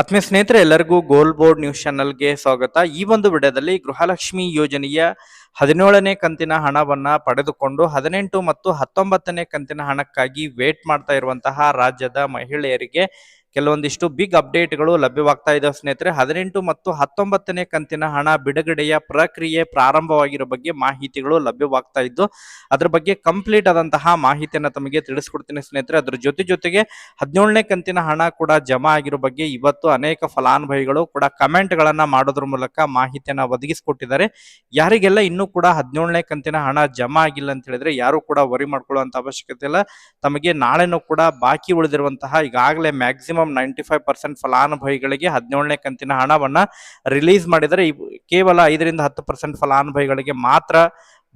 ಆತ್ಮೀಯ ಸ್ನೇಹಿತರೆ, ಎಲ್ಲರಿಗೂ ಗೋಲ್ ಬೋರ್ಡ್ ನ್ಯೂಸ್ ಚಾನಲ್ಗೆ ಸ್ವಾಗತ. ಈ ಒಂದು ವಿಡಿಯೋದಲ್ಲಿ ಗೃಹಲಕ್ಷ್ಮಿ ಯೋಜನೆಯ ಹದಿನೇಳನೇ ಕಂತಿನ ಹಣವನ್ನ ಪಡೆದುಕೊಂಡು ಹದಿನೆಂಟು ಮತ್ತು ಹತ್ತೊಂಬತ್ತನೇ ಕಂತಿನ ಹಣಕ್ಕಾಗಿ ವೇಟ್ ಮಾಡ್ತಾ ಇರುವಂತಹ ರಾಜ್ಯದ ಮಹಿಳೆಯರಿಗೆ ಕೆಲವೊಂದಿಷ್ಟು ಬಿಗ್ ಅಪ್ಡೇಟ್ಗಳು ಲಭ್ಯವಾಗ್ತಾ ಇದ್ದಾವೆ ಸ್ನೇಹಿತರೆ. ಹದಿನೆಂಟು ಮತ್ತು ಹತ್ತೊಂಬತ್ತನೇ ಕಂತಿನ ಹಣ ಬಿಡುಗಡೆಯ ಪ್ರಕ್ರಿಯೆ ಪ್ರಾರಂಭವಾಗಿರೋ ಬಗ್ಗೆ ಮಾಹಿತಿಗಳು ಲಭ್ಯವಾಗ್ತಾ ಇದ್ದು, ಅದ್ರ ಬಗ್ಗೆ ಕಂಪ್ಲೀಟ್ ಆದಂತಹ ಮಾಹಿತಿಯನ್ನು ತಮಗೆ ತಿಳಿಸ್ಕೊಡ್ತೀನಿ ಸ್ನೇಹಿತರೆ. ಅದ್ರ ಜೊತೆ ಜೊತೆಗೆ ಹದಿನೇಳನೇ ಕಂತಿನ ಹಣ ಕೂಡ ಜಮಾ ಆಗಿರೋ ಬಗ್ಗೆ ಇವತ್ತು ಅನೇಕ ಫಲಾನುಭವಿಗಳು ಕೂಡ ಕಮೆಂಟ್ ಗಳನ್ನ ಮಾಡೋದ್ರ ಮೂಲಕ ಮಾಹಿತಿಯನ್ನ ಒದಗಿಸಿಕೊಟ್ಟಿದ್ದಾರೆ. ಯಾರಿಗೆಲ್ಲ ಇನ್ನೂ ಕೂಡ ಹದಿನೇಳನೇ ಕಂತಿನ ಹಣ ಜಮಾ ಆಗಿಲ್ಲ ಅಂತ ಹೇಳಿದ್ರೆ ಯಾರು ಕೂಡ ವರಿ ಮಾಡ್ಕೊಳ್ಳುವಂತ ಅವಶ್ಯಕತೆ ಇಲ್ಲ. ತಮಗೆ ನಾಳೆನೂ ಕೂಡ ಬಾಕಿ ಉಳಿದಿರುವಂತಹ ಈಗಾಗಲೇ ಮ್ಯಾಕ್ಸಿಮಮ್ ನೈಂಟಿ ಫೈವ್ ಪರ್ಸೆಂಟ್ ಫಲಾನುಭವಿಗಳಿಗೆ ಹದಿನೇಳನೇ ಕಂತಿನ ಹಣವನ್ನು ರಿಲೀಸ್ ಮಾಡಿದರೆ ಕೇವಲ ಐದರಿಂದ ಹತ್ತು ಪರ್ಸೆಂಟ್ ಫಲಾನುಭವಿಗಳಿಗೆ ಮಾತ್ರ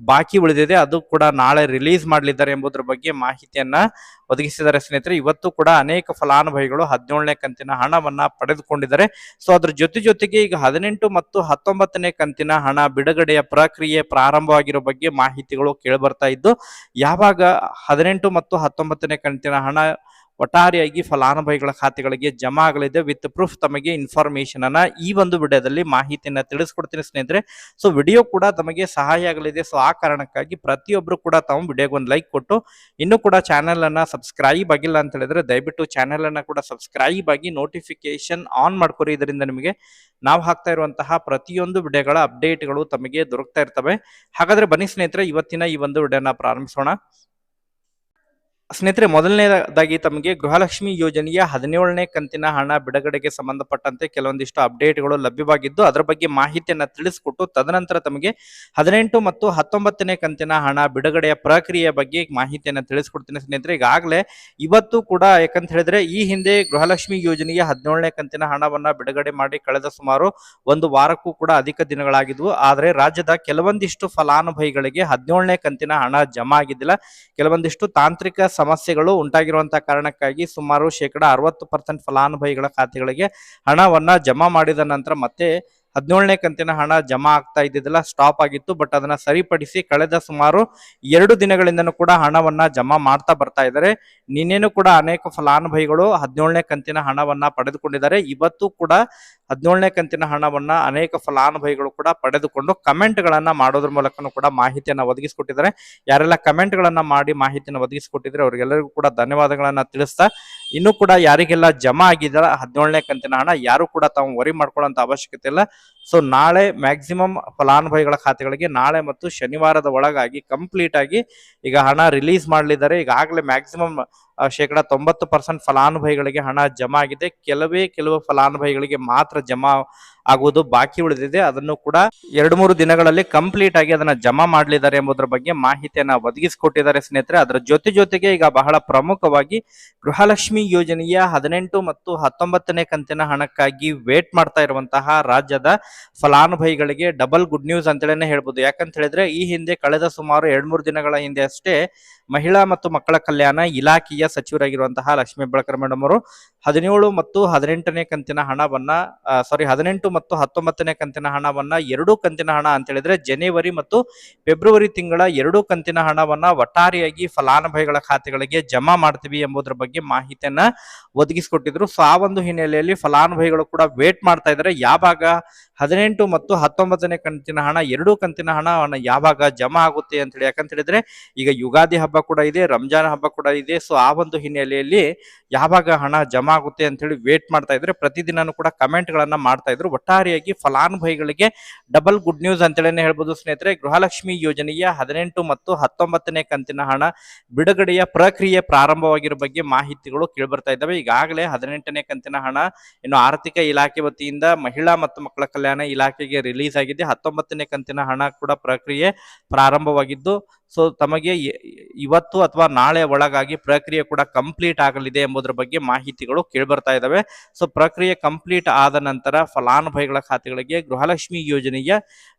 ಬಾಕಿ ಉಳಿದಿದೆ. ಅದು ಕೂಡ ನಾಳೆ ರಿಲೀಸ್ ಮಾಡಲಿದ್ದಾರೆ ಎಂಬುದರ ಬಗ್ಗೆ ಮಾಹಿತಿಯನ್ನ ಒದಗಿಸಿದ್ದಾರೆ ಸ್ನೇಹಿತರೆ. ಇವತ್ತು ಕೂಡ ಅನೇಕ ಫಲಾನುಭವಿಗಳು ಹದಿನೇಳನೇ ಕಂತಿನ ಹಣವನ್ನ ಪಡೆದುಕೊಂಡಿದ್ದಾರೆ. ಸೊ ಅದ್ರ ಜೊತೆ ಜೊತೆಗೆ ಈಗ ಹದಿನೆಂಟು ಮತ್ತು ಹತ್ತೊಂಬತ್ತನೇ ಕಂತಿನ ಹಣ ಬಿಡುಗಡೆಯ ಪ್ರಕ್ರಿಯೆ ಪ್ರಾರಂಭವಾಗಿರೋ ಬಗ್ಗೆ ಮಾಹಿತಿಗಳು ಕೇಳಿಬರ್ತಾ ಇದ್ದು, ಯಾವಾಗ ಹದಿನೆಂಟು ಮತ್ತು ಹತ್ತೊಂಬತ್ತನೇ ಕಂತಿನ ಹಣ ಒಟ್ಟಾರೆಯಾಗಿ ಫಲಾನುಭವಿಗಳ ಖಾತೆಗಳಿಗೆ ಜಮಾ ಆಗಲಿದೆ ವಿತ್ ಪ್ರೂಫ್ ತಮಗೆ ಇನ್ಫಾರ್ಮೇಶನ್ ಅನ್ನ ಈ ಒಂದು ವಿಡಿಯೋದಲ್ಲಿ ಮಾಹಿತಿಯನ್ನ ತಿಳಿಸ್ಕೊಡ್ತೀನಿ ಸ್ನೇಹಿತರೆ. ಸೊ ವಿಡಿಯೋ ಕೂಡ ತಮಗೆ ಸಹಾಯ ಆಗಲಿದೆ. ಸೊ ಆ ಕಾರಣಕ್ಕಾಗಿ ಪ್ರತಿಯೊಬ್ಬರು ಕೂಡ ತಾವು ವಿಡಿಯೋಗೆ ಒಂದು ಲೈಕ್ ಕೊಟ್ಟು, ಇನ್ನೂ ಕೂಡ ಚಾನೆಲ್ ಅನ್ನ ಸಬ್ಸ್ಕ್ರೈಬ್ ಆಗಿಲ್ಲ ಅಂತ ಹೇಳಿದ್ರೆ ದಯವಿಟ್ಟು ಚಾನೆಲ್ ಅನ್ನ ಕೂಡ ಸಬ್ಸ್ಕ್ರೈಬ್ ಆಗಿ ನೋಟಿಫಿಕೇಶನ್ ಆನ್ ಮಾಡ್ಕೊರಿ. ಇದರಿಂದ ನಿಮಗೆ ನಾವು ಹಾಕ್ತಾ ಇರುವಂತಹ ಪ್ರತಿಯೊಂದು ವಿಡಿಯೋಗಳ ಅಪ್ಡೇಟ್ಗಳು ತಮಗೆ ದೊರಕ್ತಾ ಇರ್ತವೆ. ಹಾಗಾದ್ರೆ ಬನ್ನಿ ಸ್ನೇಹಿತರೆ, ಇವತ್ತಿನ ಈ ಒಂದು ವಿಡಿಯೋನ ಪ್ರಾರಂಭಿಸೋಣ. ಸ್ನೇಹಿತರೆ, ಮೊದಲನೇದಾಗಿ ತಮಗೆ ಗೃಹಲಕ್ಷ್ಮಿ ಯೋಜನೆಯ ಹದಿನೇಳನೇ ಕಂತಿನ ಹಣ ಬಿಡುಗಡೆಗೆ ಸಂಬಂಧಪಟ್ಟಂತೆ ಕೆಲವೊಂದಿಷ್ಟು ಅಪ್ಡೇಟ್ಗಳು ಲಭ್ಯವಾಗಿದ್ದು, ಅದರ ಬಗ್ಗೆ ಮಾಹಿತಿಯನ್ನು ತಿಳಿಸಿಕೊಟ್ಟು, ತದನಂತರ ತಮಗೆ ಹದಿನೆಂಟು ಮತ್ತು ಹತ್ತೊಂಬತ್ತನೇ ಕಂತಿನ ಹಣ ಬಿಡುಗಡೆಯ ಪ್ರಕ್ರಿಯೆಯ ಬಗ್ಗೆ ಮಾಹಿತಿಯನ್ನು ತಿಳಿಸ್ಕೊಡ್ತೀನಿ ಸ್ನೇಹಿತರೆ. ಈಗಾಗಲೇ ಇವತ್ತು ಕೂಡ ಯಾಕಂತ ಹೇಳಿದ್ರೆ, ಈ ಹಿಂದೆ ಗೃಹಲಕ್ಷ್ಮಿ ಯೋಜನೆಯ ಹದಿನೇಳನೇ ಕಂತಿನ ಹಣವನ್ನ ಬಿಡುಗಡೆ ಮಾಡಿ ಕಳೆದ ಸುಮಾರು ಒಂದು ವಾರಕ್ಕೂ ಕೂಡ ಅಧಿಕ ದಿನಗಳಾಗಿದ್ವು. ಆದರೆ ರಾಜ್ಯದ ಕೆಲವೊಂದಿಷ್ಟು ಫಲಾನುಭವಿಗಳಿಗೆ ಹದಿನೇಳನೇ ಕಂತಿನ ಹಣ ಜಮಾ ಆಗಿದ್ದಿಲ್ಲ. ಕೆಲವೊಂದಿಷ್ಟು ತಾಂತ್ರಿಕ ಸಮಸ್ಯೆಗಳು ಉಂಟಾಗಿರುವಂತಹ ಕಾರಣಕ್ಕಾಗಿ ಸುಮಾರು ಶೇಕಡ ಅರವತ್ತು ಪರ್ಸೆಂಟ್ ಫಲಾನುಭವಿಗಳ ಖಾತೆಗಳಿಗೆ ಹಣವನ್ನ ಜಮಾ ಮಾಡಿದ ನಂತರ ಮತ್ತೆ ಹದಿನೇಳನೇ ಕಂತಿನ ಹಣ ಜಮಾ ಆಗ್ತಾ ಇದ್ದಿದ್ದಿಲ್ಲ ಸ್ಟಾಪ್ ಆಗಿತ್ತು ಬಟ್ ಅದನ್ನ ಸರಿಪಡಿಸಿ ಕಳೆದ ಸುಮಾರು ಎರಡು ದಿನಗಳಿಂದನೂ ಕೂಡ ಹಣವನ್ನ ಜಮಾ ಮಾಡ್ತಾ ಬರ್ತಾ ಇದ್ದಾರೆ. ನಿನ್ನೆನೂ ಕೂಡ ಅನೇಕ ಫಲಾನುಭವಿಗಳು ಹದಿನೇಳನೇ ಕಂತಿನ ಹಣವನ್ನ ಪಡೆದುಕೊಂಡಿದ್ದಾರೆ. ಇವತ್ತು ಕೂಡ ಹದಿನೇಳನೇ ಕಂತಿನ ಹಣವನ್ನ ಅನೇಕ ಫಲಾನುಭವಿಗಳು ಕೂಡ ಪಡೆದುಕೊಂಡು ಕಮೆಂಟ್ ಗಳನ್ನ ಮಾಡೋದ್ರ ಮೂಲಕನೂ ಕೂಡ ಮಾಹಿತಿಯನ್ನ ಒದಗಿಸಿಕೊಟ್ಟಿದ್ದಾರೆ. ಯಾರೆಲ್ಲ ಕಮೆಂಟ್ ಗಳನ್ನ ಮಾಡಿ ಮಾಹಿತಿಯನ್ನು ಒದಗಿಸಿಕೊಟ್ಟಿದ್ರೆ ಅವರಿಗೆಲ್ಲರಿಗೂ ಕೂಡ ಧನ್ಯವಾದಗಳನ್ನ ತಿಳಿಸ್ತಾ ಇನ್ನು ಕೂಡ ಯಾರಿಗೆಲ್ಲ ಜಮಾ ಆಗಿದೆಯಲ್ಲ ಹದಿನೇಳನೇ ಕಂತಿನ ಹಣ ಯಾರು ಕೂಡ ತಾವು ವರಿ ಮಾಡ್ಕೊಳ್ಳೋಂತ ಅವಶ್ಯಕತೆ ಇಲ್ಲ. ಸೊ ನಾಳೆ ಮ್ಯಾಕ್ಸಿಮಮ್ ಫಲಾನುಭವಿಗಳ ಖಾತೆಗಳಿಗೆ ನಾಳೆ ಮತ್ತು ಶನಿವಾರದ ಒಳಗಾಗಿ ಕಂಪ್ಲೀಟ್ ಆಗಿ ಈಗ ಹಣ ರಿಲೀಸ್ ಮಾಡಲಿದ್ದಾರೆ. ಈಗಾಗಲೇ ಮ್ಯಾಕ್ಸಿಮಮ್ ಶೇಕಡ ತೊಂಬತ್ತು ಪರ್ಸೆಂಟ್ ಫಲಾನುಭವಿಗಳಿಗೆ ಹಣ ಜಮಾ ಆಗಿದೆ. ಕೆಲವೇ ಕೆಲವು ಫಲಾನುಭವಿಗಳಿಗೆ ಮಾತ್ರ ಜಮಾ ಆಗುವುದು ಬಾಕಿ ಉಳಿದಿದೆ. ಅದನ್ನು ಕೂಡ ಎರಡು ಮೂರು ದಿನಗಳಲ್ಲಿ ಕಂಪ್ಲೀಟ್ ಆಗಿ ಅದನ್ನ ಜಮಾ ಮಾಡಲಿದ್ದಾರೆ ಎಂಬುದರ ಬಗ್ಗೆ ಮಾಹಿತಿಯನ್ನ ಒದಗಿಸಿಕೊಟ್ಟಿದ್ದಾರೆ ಸ್ನೇಹಿತರೆ. ಅದರ ಜೊತೆ ಜೊತೆಗೆ ಈಗ ಬಹಳ ಪ್ರಮುಖವಾಗಿ ಗೃಹಲಕ್ಷ್ಮಿ ಯೋಜನೆಯ ಹದಿನೆಂಟು ಮತ್ತು ಹತ್ತೊಂಬತ್ತನೇ ಕಂತಿನ ಹಣಕ್ಕಾಗಿ ವೇಟ್ ಮಾಡ್ತಾ ಇರುವಂತಹ ರಾಜ್ಯದ ಫಲಾನುಭವಿಗಳಿಗೆ ಡಬಲ್ ಗುಡ್ ನ್ಯೂಸ್ ಅಂತೇಳಿ ಹೇಳ್ಬೋದು. ಯಾಕಂತ ಹೇಳಿದ್ರೆ ಈ ಹಿಂದೆ ಕಳೆದ ಸುಮಾರು ಎರಡ್ ಮೂರು ದಿನಗಳ ಹಿಂದೆ ಅಷ್ಟೇ ಮಹಿಳಾ ಮತ್ತು ಮಕ್ಕಳ ಕಲ್ಯಾಣ ಇಲಾಖೆಯ ಸಚಿವರಾಗಿರುವಂತಹ ಲಕ್ಷ್ಮೀ ಬೆಳಕರ್ ಮೇಡಮ್ ಅವರು, ಹದಿನೇಳು ಮತ್ತು ಹದಿನೆಂಟನೇ ಕಂತಿನ ಹಣವನ್ನ ಸಾರಿ ಹದಿನೆಂಟು ಮತ್ತು ಹತ್ತೊಂಬತ್ತನೇ ಕಂತಿನ ಹಣವನ್ನ ಎರಡೂ ಕಂತಿನ ಹಣ ಅಂತ ಹೇಳಿದ್ರೆ ಜನವರಿ ಮತ್ತು ಫೆಬ್ರವರಿ ತಿಂಗಳ ಎರಡೂ ಕಂತಿನ ಹಣವನ್ನ ಒಟ್ಟಾರೆಯಾಗಿ ಫಲಾನುಭವಿಗಳ ಖಾತೆಗಳಿಗೆ ಜಮಾ ಮಾಡ್ತೀವಿ ಎಂಬುದರ ಬಗ್ಗೆ ಮಾಹಿತಿಯನ್ನ ಒದಗಿಸಿಕೊಟ್ಟಿದ್ರು. ಸೊ ಆ ಒಂದು ಹಿನ್ನೆಲೆಯಲ್ಲಿ ಫಲಾನುಭವಿಗಳು ಕೂಡ ವೇಟ್ ಮಾಡ್ತಾ ಇದ್ದಾರೆ. ಯಾವಾಗ? ಹದಿನೆಂಟು ಮತ್ತು ಹತ್ತೊಂಬತ್ತನೇ ಕಂತಿನ ಹಣ ಎರಡೂ ಕಂತಿನ ಹಣ ಯಾವಾಗ ಜಮಾ ಆಗುತ್ತೆ ಅಂತ ಹೇಳಿ ಯಾಕಂತ ಹೇಳಿದ್ರೆ, ಈಗ ಯುಗಾದಿ ಹಬ್ಬ ಕೂಡ ಇದೆ, ರಂಜಾನ್ ಹಬ್ಬ ಕೂಡ ಇದೆ. ಸೊ ಆ ಒಂದು ಹಿನ್ನೆಲೆಯಲ್ಲಿ ಯಾವಾಗ ಹಣ ಜಮಾ ಆಗುತ್ತೆ ಅಂತ ಹೇಳಿ ವೇಟ್ ಮಾಡ್ತಾ ಇದ್ರೆ ಪ್ರತಿದಿನನೂ ಕೂಡ ಕಮೆಂಟ್ ಗಳನ್ನ ಮಾಡ್ತಾ ಇದ್ರು. ಒಟ್ಟಾರೆಯಾಗಿ ಫಲಾನುಭವಿಗಳಿಗೆ ಡಬಲ್ ಗುಡ್ ನ್ಯೂಸ್ ಅಂತೇಳಿ ಹೇಳ್ಬೋದು ಸ್ನೇಹಿತರೆ. ಗೃಹಲಕ್ಷ್ಮಿ ಯೋಜನೆಯ ಹದಿನೆಂಟು ಮತ್ತು ಹತ್ತೊಂಬತ್ತನೇ ಕಂತಿನ ಹಣ ಬಿಡುಗಡೆಯ ಪ್ರಕ್ರಿಯೆ ಪ್ರಾರಂಭವಾಗಿರೋ ಬಗ್ಗೆ ಮಾಹಿತಿಗಳು ಕೇಳಿಬರ್ತಾ ಇದ್ದಾವೆ. ಈಗಾಗಲೇ ಹದಿನೆಂಟನೇ ಕಂತಿನ ಹಣ ಇನ್ನು ಆರ್ಥಿಕ ಇಲಾಖೆ ವತಿಯಿಂದ ಮಹಿಳಾ ಮತ್ತು ಮಕ್ಕಳ ಕಲ್ಯಾಣ ಇಲಾಖೆಗೆ ರಿಲೀಸ್ ಆಗಿದೆ. ಹತ್ತೊಂಬತ್ತನೇ ಕಂತಿನ ಹಣ ಕೂಡ ಪ್ರಕ್ರಿಯೆ ಪ್ರಾರಂಭವಾಗಿದ್ದು ಸೊ ತಮಗೆ ಇವತ್ತು ಅಥವಾ ನಾಳೆ ಒಳಗಾಗಿ ಪ್ರಕ್ರಿಯೆ ಕೂಡ ಕಂಪ್ಲೀಟ್ ಆಗಲಿದೆ ಎಂಬುದರ ಬಗ್ಗೆ ಮಾಹಿತಿಗಳು ಕೇಳಿಬರ್ತಾ ಇದ್ದಾವೆ ಸೊ ಪ್ರಕ್ರಿಯೆ ಕಂಪ್ಲೀಟ್ ಆದ ನಂತರ ಫಲಾನುಭವಿಗಳ ಖಾತೆಗಳಿಗೆ ಗೃಹಲಕ್ಷ್ಮಿ ಯೋಜನೆಯ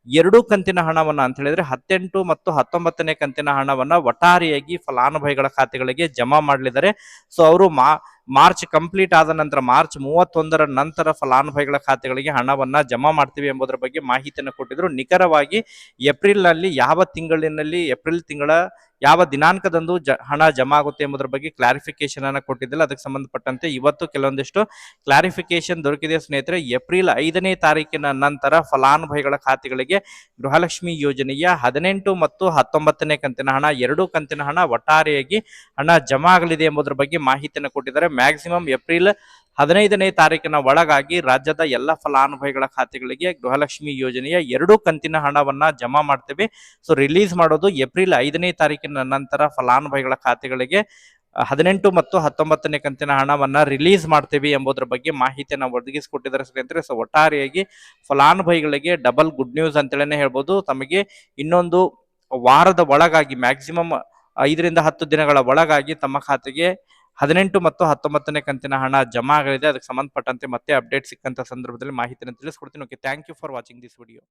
ಎರಡು ಕಂತಿನ ಹಣವನ್ನು ಅಂತ ಹೇಳಿದ್ರೆ ಹತ್ತೆಂಟು ಮತ್ತು ಹತ್ತೊಂಬತ್ತನೇ ಕಂತಿನ ಹಣವನ್ನು ಒಟ್ಟಾರೆಯಾಗಿ ಫಲಾನುಭವಿಗಳ ಖಾತೆಗಳಿಗೆ ಜಮಾ ಮಾಡಲಿದ್ದಾರೆ. ಸೊ ಅವರು ಮಾ ಮಾರ್ಚ್ ಕಂಪ್ಲೀಟ್ ಆದ ನಂತರ ಮಾರ್ಚ್ ಮೂವತ್ತೊಂದರ ನಂತರ ಫಲಾನುಭವಿಗಳ ಖಾತೆಗಳಿಗೆ ಹಣವನ್ನ ಜಮಾ ಮಾಡ್ತೀವಿ ಎಂಬುದರ ಬಗ್ಗೆ ಮಾಹಿತಿಯನ್ನು ಕೊಟ್ಟಿದ್ರು. ನಿಖರವಾಗಿ ಏಪ್ರಿಲ್ನಲ್ಲಿ ಯಾವ ತಿಂಗಳಿನಲ್ಲಿ ಏಪ್ರಿಲ್ ತಿಂಗಳ ಯಾವ ದಿನಾಂಕದಂದು ಜ, ಹಣ ಜಮಾ ಆಗುತ್ತೆ ಎಂಬುದರ ಬಗ್ಗೆ ಕ್ಲಾರಿಫಿಕೇಶನ್ ಅನ್ನ ಕೊಟ್ಟಿದ್ದಿಲ್ಲ. ಅದಕ್ಕೆ ಸಂಬಂಧಪಟ್ಟಂತೆ ಇವತ್ತು ಕೆಲವೊಂದಿಷ್ಟು ಕ್ಲಾರಿಫಿಕೇಶನ್ ದೊರಕಿದೆ ಸ್ನೇಹಿತರೆ. ಏಪ್ರಿಲ್ ಐದನೇ ತಾರೀಕಿನ ನಂತರ ಫಲಾನುಭವಿಗಳ ಖಾತೆಗಳಿಗೆ ಗೃಹಲಕ್ಷ್ಮಿ ಯೋಜನೆಯ ಹದಿನೆಂಟು ಮತ್ತು ಹತ್ತೊಂಬತ್ತನೇ ಕಂತಿನ ಹಣ, ಎರಡೂ ಕಂತಿನ ಹಣ ಒಟ್ಟಾರೆಯಾಗಿ ಹಣ ಜಮಾ ಆಗಲಿದೆ ಎಂಬುದರ ಬಗ್ಗೆ ಮಾಹಿತಿಯನ್ನು ಕೊಟ್ಟಿದ್ದಾರೆ. ಮ್ಯಾಕ್ಸಿಮಮ್ ಏಪ್ರಿಲ್ ಹದಿನೈದನೇ ತಾರೀಕಿನ ಒಳಗಾಗಿ ರಾಜ್ಯದ ಎಲ್ಲ ಫಲಾನುಭವಿಗಳ ಖಾತೆಗಳಿಗೆ ಗೃಹಲಕ್ಷ್ಮಿ ಯೋಜನೆಯ ಎರಡು ಕಂತಿನ ಹಣವನ್ನ ಜಮಾ ಮಾಡ್ತೇವೆ. ಸೊ ರಿಲೀಸ್ ಮಾಡೋದು ಏಪ್ರಿಲ್ ಐದನೇ ತಾರೀಕಿನ ನಂತರ ಫಲಾನುಭವಿಗಳ ಖಾತೆಗಳಿಗೆ ಹದಿನೆಂಟು ಮತ್ತು ಹತ್ತೊಂಬತ್ತನೇ ಕಂತಿನ ಹಣವನ್ನ ರಿಲೀಸ್ ಮಾಡ್ತೇವೆ ಎಂಬುದರ ಬಗ್ಗೆ ಮಾಹಿತಿಯನ್ನು ಒದಗಿಸಿಕೊಟ್ಟಿದ್ದಾರೆ ಸ್ನೇಹಿತರೆ. ಸೊ ಒಟ್ಟಾರೆಯಾಗಿ ಫಲಾನುಭವಿಗಳಿಗೆ ಡಬಲ್ ಗುಡ್ ನ್ಯೂಸ್ ಅಂತೇಳಿ ಹೇಳ್ಬೋದು. ತಮಗೆ ಇನ್ನೊಂದು ವಾರದ ಒಳಗಾಗಿ ಮ್ಯಾಕ್ಸಿಮಮ್ ಐದರಿಂದ ಹತ್ತು ದಿನಗಳ ಒಳಗಾಗಿ ತಮ್ಮ ಖಾತೆಗೆ ಹದಿನೆಂಟು ಮತ್ತು ಹತ್ತೊಂಬತ್ತನೇ ಕಂತಿನ ಹಣ ಜಮಾ ಆಗಲಿದೆ ಅದಕ್ಕೆ ಸಂಬಂಧಪಟ್ಟಂತೆ ಮತ್ತೆ ಅಪ್ಡೇಟ್ ಸಿಕ್ಕಂತ ಸಂದರ್ಭದಲ್ಲಿ ಮಾಹಿತಿಯನ್ನು ತಿಳಿಸ್ಕೊಡ್ತೀನಿ. Okay thank you for watching this video